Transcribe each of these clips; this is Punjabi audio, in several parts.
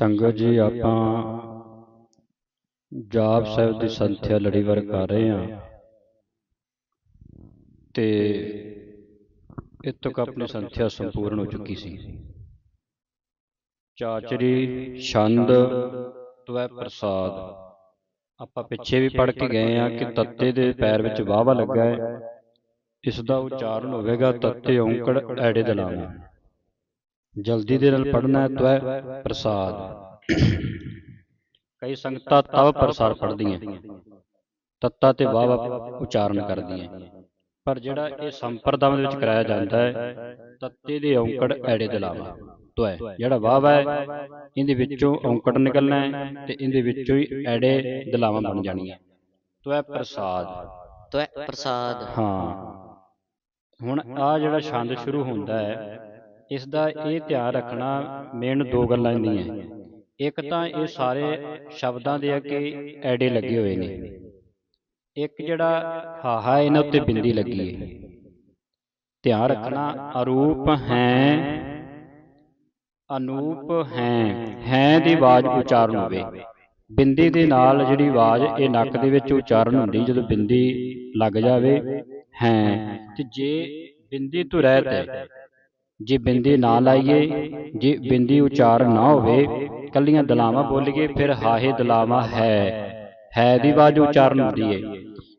ਸੰਗਤ ਜੀ, ਆਪਾਂ ਜਾਪ ਸਾਹਿਬ ਦੀ ਸੰਥਿਆ ਲੜੀਵਾਰ ਕਰ ਰਹੇ ਹਾਂ। ਤੇ ਇਹ ਤੱਕ ਆਪਣੀ ਸੰਥਿਆ ਸੰਪੂਰਨ ਹੋ ਚੁੱਕੀ ਸੀ। ਚਾਚਰੀ, ਛੰਦ ਤਵੈ ਪ੍ਰਸਾਦ, ਆਪਾਂ ਪਿੱਛੇ ਵੀ ਪੜ ਕੇ ਗਏ ਆ ਕਿ ਤੱਤੇ ਦੇ ਪੈਰ ਵਿੱਚ ਵਾਵਾ ਲੱਗਾ ਹੈ। ਇਸ ਦਾ ਉਚਾਰਨ ਹੋਵੇਗਾ ਤੱਤੇ ਔਂਕੜ ਐੜੇ ਦਲਾਵਾਂ ਜਲਦੀ ਦੇ ਨਾਲ ਪੜਨਾ ਹੈ ਤਵੈ ਪ੍ਰਸਾਦ। ਕਈ ਸੰਗਤਾਂ ਤਵ ਪ੍ਰਸਾਦ ਪੜਦੀਆਂ ਤੱਤਾ ਤੇ ਵਾਵਾ ਉਚਾਰਨ ਕਰਦੀਆਂ। ਪਰ ਜਿਹੜਾ ਇਹ ਸੰਪਰਦਾਵਾਂ ਦੇ ਵਿੱਚ ਕਰਾਇਆ ਜਾਂਦਾ ਹੈ ਤੱਤੇ ਦੇ ਔਂਕੜ ਐੜੇ ਦਲਾਵਾ ਤਵੈ ਜਿਹੜਾ ਵਾਵਾ ਹੈ ਇਹਦੇ ਵਿੱਚੋਂ ਔਂਕੜ ਨਿਕਲਣਾ ਹੈ ਤੇ ਇਹਦੇ ਵਿੱਚੋਂ ਹੀ ਐੜੇ ਦਲਾਵਾਂ ਬਣ ਜਾਣੀਆਂ। ਤਵੈ ਪ੍ਰਸਾਦ। ਤਵੈ ਪ੍ਰਸਾਦ। ਹਾਂ। ਹੁਣ ਆ ਜਿਹੜਾ ਛੰਦ ਸ਼ੁਰੂ ਹੁੰਦਾ ਹੈ ਇਸ ਦਾ ਇਹ ਧਿਆਨ ਰੱਖਣਾ ਮੇਨ ਦੋ ਗੱਲਾਂ ਇਹਦੀਆਂ ਇੱਕ ਤਾਂ ਇਹ ਸਾਰੇ ਸ਼ਬਦਾਂ ਦੇ ਅੱਗੇ ਐੜੇ ਲੱਗੇ ਹੋਏ ਨੇ। ਇੱਕ ਜਿਹੜਾ ਹਾਹਾ ਇਹਨਾਂ ਉੱਤੇ ਬਿੰਦੀ ਲੱਗੀ ਹੈ। ਧਿਆਨ ਰੱਖਣਾ ਅਰੂਪ ਹੈ। ਅਨੂਪ ਹੈ। ਹੈ। ਦੀ ਆਵਾਜ਼ ਉਚਾਰਨ ਹੋਵੇ। ਬਿੰਦੀ ਦੇ ਨਾਲ ਜਿਹੜੀ ਆਵਾਜ਼ ਇਹ ਨੱਕ ਦੇ ਵਿੱਚ ਉਚਾਰਨ ਹੁੰਦੀ ਜਦੋਂ ਬਿੰਦੀ ਲੱਗ ਜਾਵੇ ਹੈ। ਤੇ ਜੇ ਬਿੰਦੀ ਤੋਂ ਰਹਿਤ ਹੈ ਜੇ ਬਿੰਦੀ ਨਾ ਲਾਈਏ ਜੇ ਬਿੰਦੀ ਉਚਾਰਨ ਨਾ ਹੋਵੇ ਕੱਲੀਆਂ ਦਲਾਵਾਂ ਬੋਲੀਏ ਫਿਰ ਹਾਹੇ ਦਲਾਵਾਂ ਹੈ। ਹੈ। ਦੀ ਆਵਾਜ਼ ਉਚਾਰਨ ਹੁੰਦੀ ਹੈ।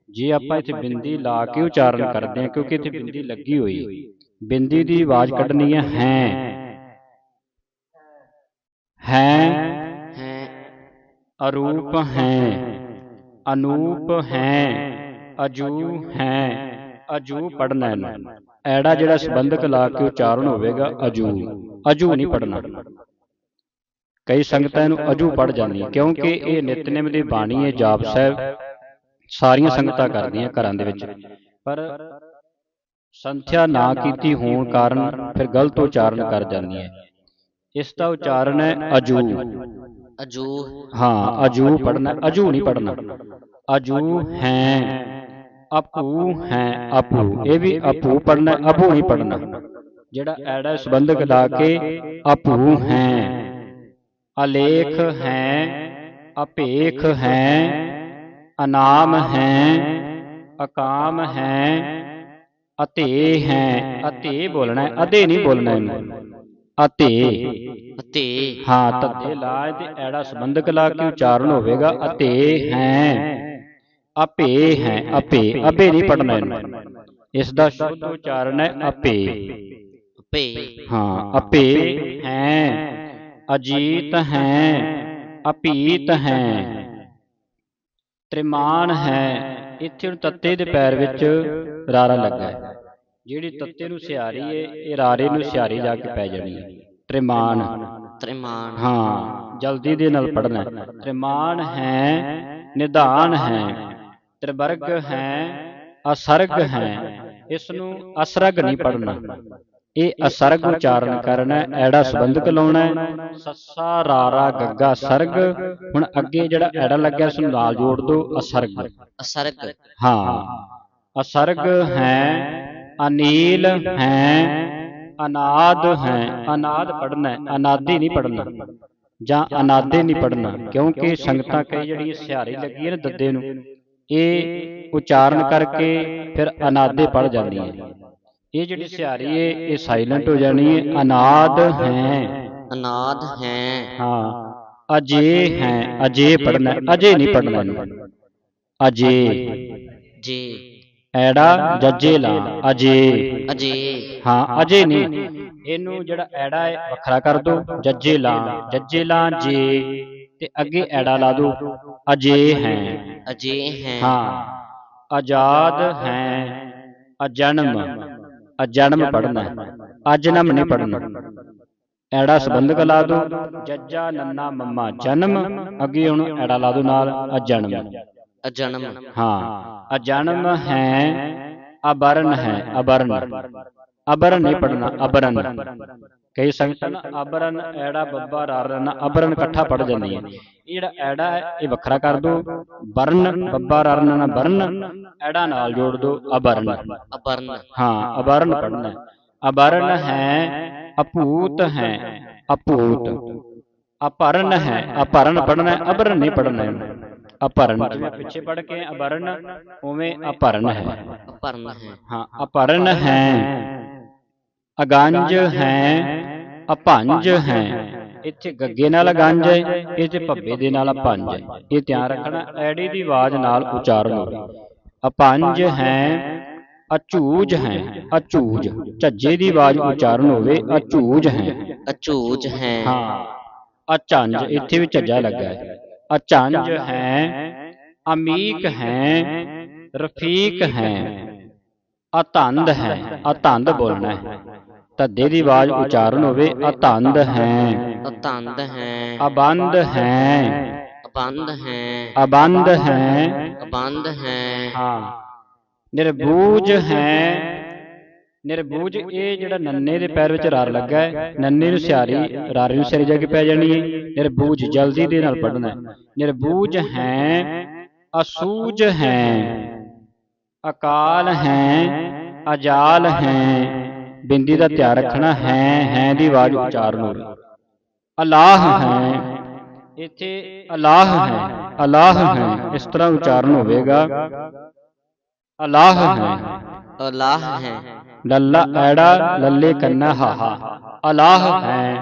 ਜੇ ਆਪਾਂ ਇੱਥੇ ਬਿੰਦੀ ਲਾ ਕੇ ਉਚਾਰਨ ਕਰਦੇ ਹਾਂ ਕਿਉਂਕਿ ਇੱਥੇ ਬਿੰਦੀ ਲੱਗੀ ਹੋਈ ਬਿੰਦੀ ਦੀ ਆਵਾਜ਼ ਕੱਢਣੀ ਹੈ ਹੈ। ਹੈ। ਹੈ ਅਰੂਪ ਹੈ ਅਨੂਪ ਹੈ ਅਜੂ ਹੈ ਅਜੂ ਪੜਨਾ ਹੈ ਐੜਾ ਜਿਹੜਾ ਸੰਬੰਧਕ ਲਾ ਕੇ ਉਚਾਰਨ ਹੋਵੇਗਾ ਅਜੂ। ਅਜੂ ਨਹੀਂ ਪੜਨਾ ਕਈ ਸੰਗਤਾਂ ਨੂੰ ਅਜੂ ਪੜ ਜਾਂਦੀਆਂ ਕਿਉਂਕਿ ਇਹ ਨਿਤਨੇਮ ਦੀ ਬਾਣੀ ਹੈ ਜਾਪ ਸਾਹਿਬ ਸਾਰੀਆਂ ਸੰਗਤਾਂ ਕਰਦੀਆਂ ਘਰਾਂ ਦੇ ਵਿੱਚ। ਪਰ ਸੰਥਿਆ ਨਾ ਕੀਤੀ ਹੋਣ ਕਾਰਨ ਫਿਰ ਗਲਤ ਉਚਾਰਨ ਕਰ ਜਾਂਦੀਆਂ। ਇਸ ਦਾ ਉਚਾਰਨ ਹੈ ਅਜੂ। ਅਜੂ। ਹਾਂ ਅਜੂ ਪੜਨਾ ਅਜੂ ਨਹੀਂ ਪੜਨਾ ਅਜੂ ਹੈ। ਅਪੂ ਹੈ ਅਪੂ ਇਹ ਵੀ ਅਪੂ ਪੜਨਾ ਅਪੂ ਨਹੀਂ ਪੜਨਾ ਜਿਹੜਾ ਐੜਾ ਸੰਬੰਧਕ ਲਾ ਕੇ ਅਪੂ ਹੈ। ਅਲੇਖ ਹੈ ਅਪੇਖ ਹੈ ਅਨਾਮ ਹੈ ਅਕਾਮ ਹੈ ਅਤੇ ਹੈ। ਅਤੇ ਬੋਲਣਾ ਹੈ ਅਦੇ ਨਹੀਂ ਬੋਲਣਾ ਇਹਨੂੰ। ਅਤੇ। ਅਤੇ। ਹਾਂ ਤੱਤੇ। ਲਾ ਤੇ ਐੜਾ ਸੰਬੰਧਕ ਲਾ ਕੇ ਉਚਾਰਨ ਹੋਵੇਗਾ? ਅਤੇ ਹੈ। ਆਪੇ ਹੈ ਆਪੇ ਅਬੇ ਨਹੀਂ ਪੜਨਾ ਇਹਨੂੰ। ਇਸ ਦਾ ਸ਼ੁੱਧ ਉਚਾਰਨ ਹੈ ਆਪੇ। ਪੇ ਹਾਂ ਆਪੇ ਹੈ। ਅਜੀਤ ਹੈ। ਅਪੀਤ ਹੈ। ਤ੍ਰਿਮਾਨ ਹੈ। ਇੱਥੇ ਹੁਣ ਤੱਤੇ ਦੇ ਪੈਰ ਵਿੱਚ ਰਾਰਾ ਲੱਗਾ ਹੈ। ਜਿਹੜੀ ਤੱਤੇ ਨੂੰ ਸਿਆਰੀ ਹੈ ਇਹ ਰਾਰੇ ਨੂੰ ਸਿਆਰੀ ਜਾ ਕੇ ਪੈ ਜਾਣੀ ਹੈ। ਤ੍ਰਿਮਾਨ। ਤ੍ਰਿਮਾਨ। ਹਾਂ ਜਲਦੀ ਦੇ ਨਾਲ ਪੜਨਾ ਤ੍ਰਿਮਾਨ ਹੈ। ਨਿਧਾਨ ਹੈ। ਤ੍ਰਿਵਰਗ ਹੈ ਅਸਰਗ ਹੈ। ਇਸ ਨੂੰ ਅਸਰਗ ਨਹੀਂ ਪੜਨਾ ਇਹ ਅਸਰਗ ਉਚਾਰਨ ਕਰਨਾ ਐੜਾ ਸੰਬੰਧਕ ਲਾਉਣਾ। ਸੱਸਾ ਰਾਰਾ ਗੱਗਾ ਸਰਗ। ਹੁਣ ਅੱਗੇ ਜਿਹੜਾ ਐੜਾ ਲੱਗਿਆ ਇਸ ਨੂੰ ਨਾਲ ਜੋੜ ਦਿਓ ਅਸਰਗ। ਅਸਰਗ। ਹਾਂ। ਅਸਰਗ ਹੈ ਅਨੀਲ ਹੈ ਅਨਾਦ ਹੈ। ਅਨਾਦ ਪੜਨਾ ਹੈ ਅਨਾਦੀ ਨਹੀਂ ਪੜਨਾ ਜਾਂ ਅਨਾਦੇ ਨਹੀਂ ਪੜਨਾ ਕਿਉਂਕਿ ਸੰਗਤਾਂ ਕਈ ਜਿਹੜੀਆਂ ਸਿਹਾਰੀ ਲੱਗੀ ਹੈ ਨਾ ਦੱਦੇ ਨੂੰ। ਇਹ ਉਚਾਰਨ ਕਰਕੇ ਫਿਰ ਅਨਾਦੇ ਪੜ ਜਾਂਦੀਆਂ ਇਹ ਜਿਹੜੀ ਸਿਹਾਰੀ ਹੈ ਇਹ ਸਾਇਲੈਂਟ ਹੋ ਜਾਣੀ ਹੈ। ਅਨਾਦ ਹੈ। ਅਨਾਦ ਹੈ। ਹਾਂ। ਅਜੇ ਹੈ। ਅਜੇ ਪੜਨਾ ਅਜੇ ਨਹੀਂ ਪੜਨਾ ਅਜੇ। ਜੇ ਐੜਾ ਜੱਜੇ ਲਾ। ਅਜੇ। ਅਜੇ। ਹਾਂ। ਅਜੇ ਨਹੀਂ। ਇਹਨੂੰ ਜਿਹੜਾ ਐੜਾ ਹੈ ਵੱਖਰਾ ਕਰ ਦੋ। ਜੱਜੇ ਲਾ। ਜੱਜੇ ਲਾ ਜੇ। ਤੇ ਅੱਗੇ ਐੜਾ ਲਾ ਦੋ। ਅਜੇ ਹੈ। ਅਜੇ ਹੈ। ਹਾਂ। ਆਜ਼ਾਦ ਹੈ। ਅਜਨਮ। ਅਜਨਮ। ਪੜਨਾ ਅਜਨਮ ਨਹੀਂ ਪੜਨਾ ਐੜਾ ਸੰਬੰਧਕ ਲਾ ਦੋ। ਜੱਜਾ ਨੰਨਾ ਮੰਮਾ ਜਨਮ। ਅੱਗੇ ਹੁਣ ਐੜਾ ਲਾ ਦੋ ਨਾਲ ਅਜਨਮ। ਅਜਨਮ। ਹਾਂ। ਅਜਨਮ ਹੈ। ਅਬਰਨ ਹੈ। ਅਬਰਨ। ਅਬਰਨ। ਨਹੀਂ ਪੜਨਾ ਅਬਰਨ। ਕਈ ਸੰਗਤਾਂ ਨਾ ਅਬਰਨ ਐੜਾ ਬੱਬਾ ਰਾਰਨ ਅਬਰਨ ਇਕੱਠਾ ਪੜ ਜਾਂਦੀਆਂ ਇਹ ਜਿਹੜਾ ਐੜਾ ਹੈ ਇਹ ਵੱਖਰਾ ਕਰ ਦੋ ਬਰਨ ਬੱਬਾ ਰਾਰਨ ਨਾ ਬਰਨ ਐੜਾ ਨਾਲ ਜੋੜ ਦੋ ਅਬਰਨ ਅਬਰਨ ਹਾਂ ਅਬਰਨ ਪੜਨਾ ਅਬਰਨ ਹੈ ਅਪੂਤ ਹੈ ਅਪੂਤ ਅਪਰਨ ਹੈ ਅਪਰਨ ਪੜਨਾ ਹੈ ਅਬਰਨ ਨਹੀਂ ਪੜਨਾ ਹੈ ਅਪਰਨ ਜਿਵੇਂ ਪਿੱਛੇ ਪੜ ਕੇ ਅਬਰਨ ਉਵੇਂ ਅਪਰਨ ਹੈ ਅਪਰਨ ਹੈ ਹਾਂ ਅਪਰਨ ਹੈ ਅਗੰਜ ਹੈ ਅਭੰਜ ਹੈ। ਇੱਥੇ ਗੱਗੇ ਨਾਲ ਅਗੰਜ ਹੈ ਇੱਥੇ ਭੱਬੇ ਦੇ ਨਾਲ ਅਭੰਜ ਹੈ। ਇਹ ਧਿਆਨ ਰੱਖਣਾ ਐੜੀ ਦੀ ਆਵਾਜ਼ ਨਾਲ ਉਚਾਰਨ। ਹੋਵੇ ਅਭੰਜ ਹੈ ਅਚੂਜ ਹੈ ਅਚੂਜ। ਝੱਜੇ ਦੀ ਆਵਾਜ਼ ਉਚਾਰਨ ਹੋਵੇ ਅਚੂਜ ਹੈ। ਅਚੂਜ ਹੈ। ਹਾਂ। ਅਚੰਜ ਇੱਥੇ ਵੀ ਝੱਜਾ ਲੱਗਾ ਹੈ। ਅਚੰਜ ਹੈ। ਅਮੀਕ ਹੈ। ਰਫੀਕ ਹੈ। ਅਤੰਦ ਹੈ। ਅਤੰਦ ਬੋਲਣਾ ਹੈ। ਤੱਦੇ ਦੀ ਆਵਾਜ਼ ਉਚਾਰਨ ਹੋਵੇ ਅਤੰਦ ਹੈ। ਅਤੰਦ ਹੈ। ਅਬੰਦ ਹੈ। ਅਬੰਦ ਹੈ। ਅਬੰਦ ਹੈ। ਅਬੰਦ ਹੈ। ਹਾਂ। ਨਿਰਬੂਜ ਹੈ। ਨਿਰਬੂਜ ਇਹ ਜਿਹੜਾ ਨੰਨੇ ਦੇ ਪੈਰ ਵਿੱਚ ਰਾਰ ਲੱਗਾ ਹੈ। ਨੰਨੇ ਨੂੰ ਸਿਆਰੀ ਰਾਰੇ ਨੂੰ ਸਿਆਰੀ ਜਾ ਕੇ ਪੈ ਜਾਣੀ ਹੈ। ਨਿਰਬੂਜ ਜਲਦੀ ਦੇ ਨਾਲ ਪੜਨਾ ਹੈ। ਨਿਰਬੂਜ ਹੈ। ਅਸੂਜ ਹੈ। ਅਕਾਲ ਹੈ ਅਜਾਲ ਹੈ ਬਿੰਦੀ ਦਾ ਧਿਆਨ ਰੱਖਣਾ ਹੈ ਹੈ ਦੀ ਆਵਾਜ਼ ਉਚਾਰਨ ਹੋਵੇ ਅਲਾਹ ਹੈ ਇੱਥੇ ਅਲਾਹ ਹੈ ਅਲਾਹ ਹੈ ਇਸ ਤਰ੍ਹਾਂ ਉਚਾਰਨ ਹੋਵੇਗਾ। ਅਲਾਹ ਹੈ ਅਲਾਹ ਹੈ। ਲੱਲਾ ਐੜਾ ਲੱਲੇ ਕੰਨਾ ਹਾਹਾ। ਅਲਾਹ ਹੈ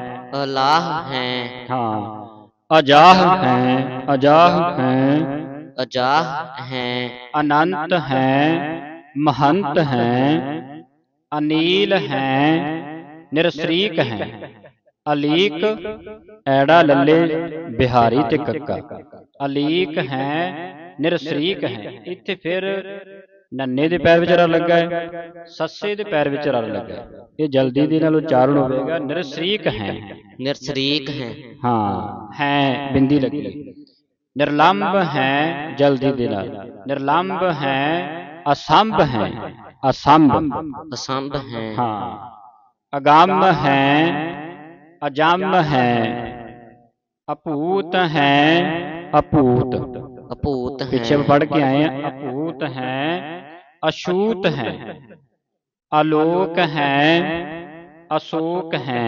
ਅਲਾਹ ਹੈ। ਹਾਂ। ਅਜਾਹ ਹੈ ਅਜਾਹ ਹੈ। ਅਜਾਹ ਹੈ ਅਨੰਤ ਹੈ ਮਹੰਤ ਹੈ ਅਨੀਲ ਹੈ ਨਿਰਸਰੀਕ ਹੈ ਅਲੀਕ ਐੜਾ ਲੱਲੇ ਬਿਹਾਰੀ ਤੇ ਕੱਕਾ ਅਲੀਕ ਹੈ ਨਿਰਸਰੀਕ ਹੈ। ਇੱਥੇ ਫਿਰ ਨੰਨੇ ਦੇ ਪੈਰ ਵਿੱਚ ਰਲ ਲੱਗਾ ਹੈ ਸੱਸੇ ਦੇ ਪੈਰ ਵਿੱਚ ਰਲ ਲੱਗਾ ਹੈ। ਇਹ ਜਲਦੀ ਦੇ ਨਾਲ ਉਚਾਰਨ ਹੋਵੇਗਾ ਨਿਰਸਰੀਕ ਹੈ ਨਿਰਸਰੀਕ ਹੈ ਹਾਂ ਹੈ ਬਿੰਦੀ ਲੱਗੀ ਹੈ। ਨਿਰਲੰਭ ਹੈ ਜਲਦੀ ਦੇ ਨਾਲ ਨਿਰਲੰਭ ਹੈ ਅਸੰਭ ਹੈ ਅਸੰਭ ਅਸੰਭ ਹੈ ਹਾਂ ਅਗੰਮ ਹੈ ਅਜੰਮ ਹੈ ਅਪੂਤ ਹੈ ਅਪੂਤ ਅਪੂਤ ਹੈ ਪਿੱਛੇ ਪੜ ਕੇ ਆਏ ਆ ਅਪੂਤ ਹੈ ਅਛੂਤ ਹੈ ਆਲੋਕ ਹੈ ਅਸ਼ੋਕ ਹੈ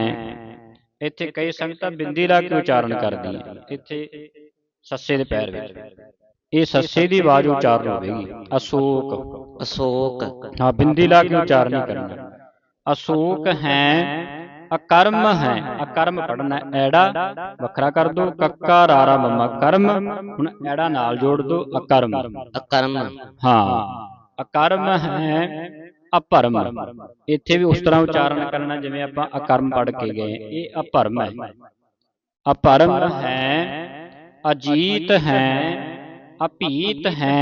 ਇੱਥੇ ਕਈ ਸੰਗਤਾਂ ਬਿੰਦੀ ਲਾ ਕੇ ਉਚਾਰਨ ਕਰਦੀਆਂ ਇੱਥੇ ਸੱਸੇ ਦੇ ਪੈਰ ਵਿੱਚ। ਇਹ ਸੱਸੇ ਦੀ ਆਵਾਜ਼ ਉਚਾਰਨ ਹੋਵੇਗੀ ਅਸ਼ੋਕ। ਅਸ਼ੋਕ। ਹਾਂ ਬਿੰਦੀ ਲਾ ਕੇ ਉਚਾਰਨ ਨਹੀਂ ਕਰਨਾ। ਅਸ਼ੋਕ ਹੈ ਅਕਰਮ ਹੈ। ਅਕਰਮ ਪੜਨਾ ਐੜਾ ਵੱਖਰਾ ਕਰ ਦੋ ਕੱਕਾ ਰਾਰਾ ਮੰਮਾ ਕਰਮ। ਹੁਣ ਐੜਾ ਨਾਲ ਜੋੜ ਦੋ ਅਕਰਮ। ਅਕਰਮ। ਹਾਂ ਅਕਰਮ ਹੈ ਅਪਰਮ। ਇੱਥੇ ਵੀ ਉਸ ਤਰ੍ਹਾਂ ਉਚਾਰਨ ਕਰਨਾ ਜਿਵੇਂ ਆਪਾਂ ਅਕਰਮ ਪੜ ਕੇ ਗਏ ਇਹ ਅਪਰਮ ਹੈ। ਅਪਰਮ ਹੈ ਅਜੀਤ ਹੈ ਅਪੀਤ ਹੈ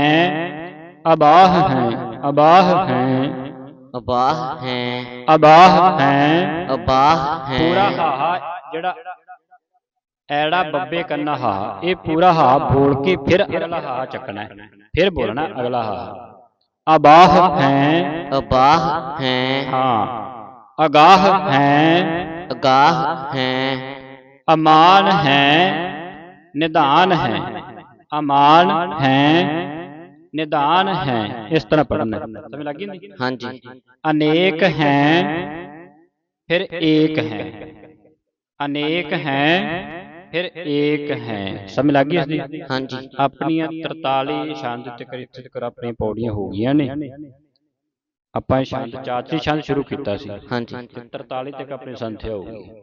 ਅਬਾਹ ਹੈ ਅਬਾਹ ਹੈ ਅਬਾਹ ਹੈ ਅਬਾਹ ਹੈ ਅਬਾਹ ਹੈ ਪੂਰਾ ਹਾ ਜਿਹੜਾ ਐੜਾ ਬੱਬੇ ਕੰਨਾ ਹਾ ਇਹ ਪੂਰਾ ਹਾ ਬੋਲ ਕੇ ਫਿਰ ਅਗਲਾ ਹਾ ਚੱਕਣਾ ਹੈ ਫਿਰ ਬੋਲਣਾ ਅਗਲਾ ਹਾ ਅਬਾਹ ਹੈ ਅਬਾਹ ਹੈ ਹਾਂ ਅਗਾਹ ਹੈ ਅਗਾਹ ਹੈ ਅਮਾਨ ਹੈ ਨਿਦਾਨ ਹੈ ਅਮਾਨ ਹੈ ਨਿਦਾਨ ਹੈ ਇਸ ਤਰ੍ਹਾਂ ਪੜਨਾ ਸਮਝ ਲੱਗੀ ਨਹੀਂ ਹਾਂਜੀ ਅਨੇਕ ਹੈ ਫਿਰ ਏਕ ਹੈ ਅਨੇਕ ਹੈ ਫਿਰ ਏਕ ਹੈ ਸਮਝ ਲੱਗੀ ਇਸ ਦੀ ਹਾਂਜੀ ਆਪਣੀਆਂ 43 ਛੰਦ ਤੇ ਇੱਥੇ ਤੱਕ ਆਪਣੀਆਂ ਪੌੜੀਆਂ ਹੋ ਗਈਆਂ ਨੇ ਆਪਾਂ ਇਹ ਛੰਦ ਚਾਤਰੀ ਛੰਦ ਸ਼ੁਰੂ ਕੀਤਾ ਸੀ ਹਾਂਜੀ ਤੇ 43 ਤੱਕ ਆਪਣੀ ਸੰਥਿਆ ਹੋ ਗਈ